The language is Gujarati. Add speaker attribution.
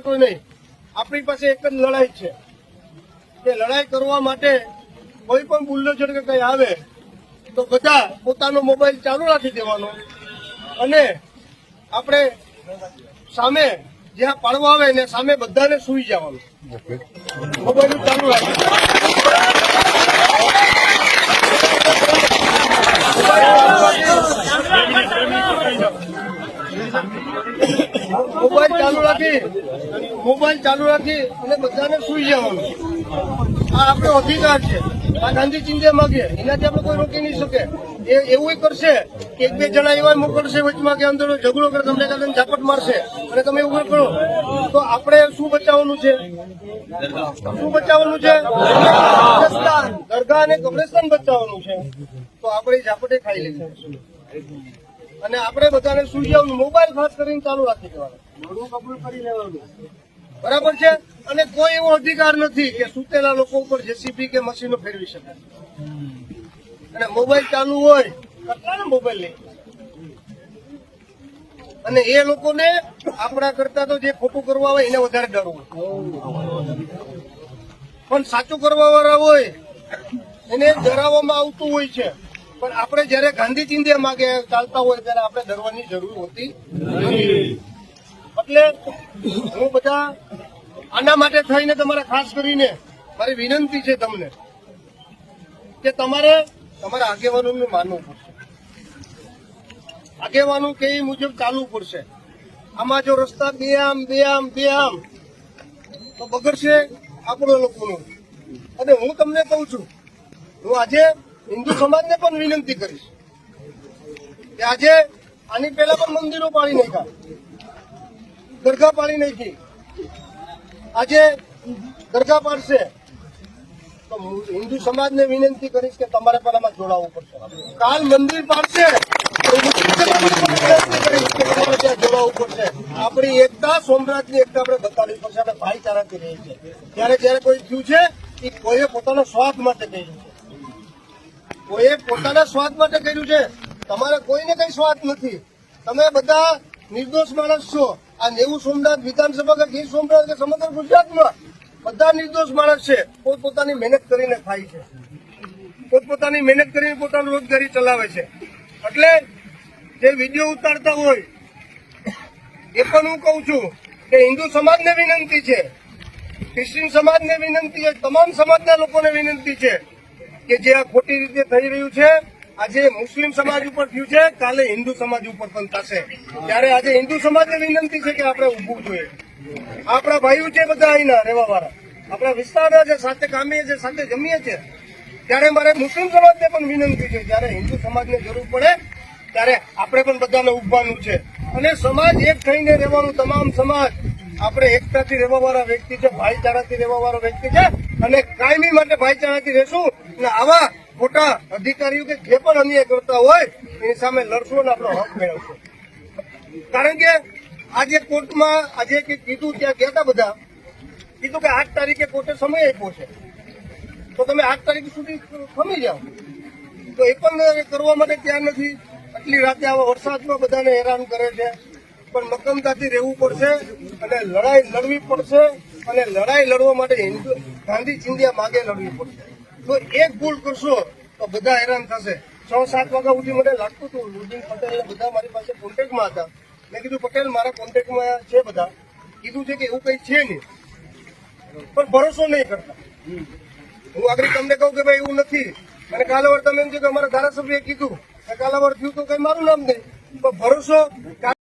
Speaker 1: તો નહીં. આપણી પાસે એક જ લડાઈ છે. કે લડાઈ કરવા માટે કોઈ પણ બુલ્ડોઝર કે કંઈ આવે તો બધા પોતાનો મોબાઈલ ચાલુ રાખી દેવાનો. અને આપણે સામે જ્યાં પાડવા આવે ને સામે બધાને સુઈ જવાનું. મોબાઈલ ચાલુ રાખી મોબાઈલ ચાલુ રાખી. મોબાઈલ ચાલુ રાખી અને બધાને સુઈ જવાનું. આ આપણો અધિકાર છે. આ ગાંધી ચિંધ્યા માગે એનાથી આપણે કોઈ રોકી નહીં શકે એ એવું કરશે કે એક બે જણા એવા મોકલશે વચમાં કે અંદર ઝઘડો કરે, તમને કાલે ઝાપટ મારશે. અને તમે એવું કરો. તો આપણે શું બચાવવાનું છે? શું બચાવવાનું છે? દરગાહ. અને કબ્રસ્તાન બચાવવાનું છે. તો આપણે ઝાપટે ખાઈ લેશે અને આપણે બધાને સુઈ જવાનું મોબાઈલ ખાસ કરીને ચાલુ રાખી દેવાનું. મોડું કબૂલ કરી લેવાનું. બરાબર છે? અને કોઈ એવો અધિકાર નથી કે સુતેલા લોકો ઉપર જેસીબી કે મશીનો ફેરવી શકે. અને મોબાઈલ ચાલુ હોય કેટલાને મોબાઈલ લઈ અને એ લોકોને આપણા કરતા તો જે ખોટું કરવા હોય એને વધારે ડર હોય. પણ સાચું કરવા વાળા હોય એને ડરાવવામાં આવતું હોય છે. પણ આપણે જયારે ગાંધી ચિંધ્યા માગે ચાલતા હોય ત્યારે આપણે ડરવાની જરૂર હોતી એટલે હું બધા આના માટે થઈને તમારે ખાસ કરીને મારી વિનંતી છે તમને કે તમારે તમારા આગેવાનોને માનવું પડશે. આગેવાનું કે મુજબ ચાલવું પડશે. આમાં જો રસ્તા બે આમ બે આમ બે આમ, તો બગડશે આપણો લોકોનું. અને હું તમને કહું છું, હું આજે હિન્દુ સમાજને પણ વિનંતી કરીશ કે આજે આની પહેલા પણ મંદિરો પાડી નાખ્યા, દરગાહ પાડી નાખી. આજે દરગાહ પાડશે. તો હિન્દુ સમાજને વિનંતી કરીશ કે તમારે પણ આમાં જોડાવવું પડશે. કાલ મંદિર પાડશે પણ આપણી એકતા સોમનાથની એકતા આપણે બતાવવી પડશે અને ભાઈચારાથી રહી છે. ત્યારે જયારે કોઈ થયું છે, એ કોઈએ પોતાના સ્વાર્થ માટે કહ્યું છે. કોઈએ પોતાના સ્વાદ માટે કર્યું છે. તમારે કોઈને કઈ સ્વાદ નથી. તમે બધા નિર્દોષ માણસ છો. આ નેવું સોમનાથ વિધાનસભા કે ગીર સોમનાથ કે સમગ્ર ગુજરાતમાં બધા નિર્દોષ માણસ છે. પોતપોતાની મહેનત કરીને ખાય છે. પોતપોતાની મહેનત કરીને પોતાનું રોજગારી ચલાવે છે. એટલે જે વીડિયો ઉતારતા હોય, એ પણ હું કહું છું કે હિન્દુ સમાજને વિનંતી છે. ક્રિશ્ચિયન સમાજને વિનંતી છે. તમામ સમાજના લોકોને વિનંતી છે. કે જે આ ખોટી રીતે થઈ રહ્યું છે, આજે મુસ્લિમ સમાજ ઉપર થયું છે, કાલે હિન્દુ સમાજ ઉપર પણ થશે. ત્યારે આજે હિન્દુ સમાજને વિનંતી છે કે આપણે ઉભવું જોઈએ. આપણા ભાઈઓ છે બધા અહીંના રહેવા વાળા આપણા વિસ્તારના છે, સાથે કામીએ છે, સાથે જમીએ છે. ત્યારે મારે મુસ્લિમ સમાજને પણ વિનંતી છે, જ્યારે હિન્દુ સમાજને જરૂર પડે, ત્યારે આપણે પણ બધાને ઉભવાનું છે. અને સમાજ એક થઈને રહેવાનું તમામ સમાજ આપણે એકતાથી રહેવા વાળા વ્યક્તિ છે, ભાઈચારાથી રહેવા વાળો વ્યક્તિ છે અને કાયમી માટે ભાઈચારાથી રહેશું. અને આવા ખોટા અધિકારીઓ કે જે પણ અન્યાય કરતા હોય, એની સામે લડશું અને આપણો હક મેળવશું. કારણ કે આજે કોર્ટમાં, આજે કે કીધું ત્યાં ગયા હતા બધા, કીધું કે આઠ તારીખે કોર્ટે સમય આપ્યો છે. તો તમે આઠ તારીખ સુધી ખમી જાઓ. તો એ પણ કરવા માટે ત્યાં નથી. આટલી રાતે આવા વરસાદમાં બધાને હેરાન કરે છે. પણ મક્કમતાથી રહેવું પડશે અને લડાઈ લડવી પડશે અને લડાઈ લડવા માટે હિન્દુ ગાંધી ચિંધિયા માગે લડવી પડશે. જો એક ભૂલ કરશો, તો બધા હેરાન થશે. છ, સાત વાગ્યા સુધી મને લાગતું હતું લુદીન પટેલ બધા મારી પાસે કોન્ટેક્ટમાં હતા. મેં કીધું, પટેલ, મારા કોન્ટેક્ટમાં છે બધા. કીધું છે કે એવું કઈ છે નહીં. પણ ભરોસો નહીં કરતા. હું આગળ તમને કહું કે ભાઈ, એવું નથી. અને કાલાવર તમે એમ છે કે અમારા ધારાસભ્યએ કીધું. કે કાલાવર થયું તો કઈ મારું નામ નહીં. પણ ભરોસો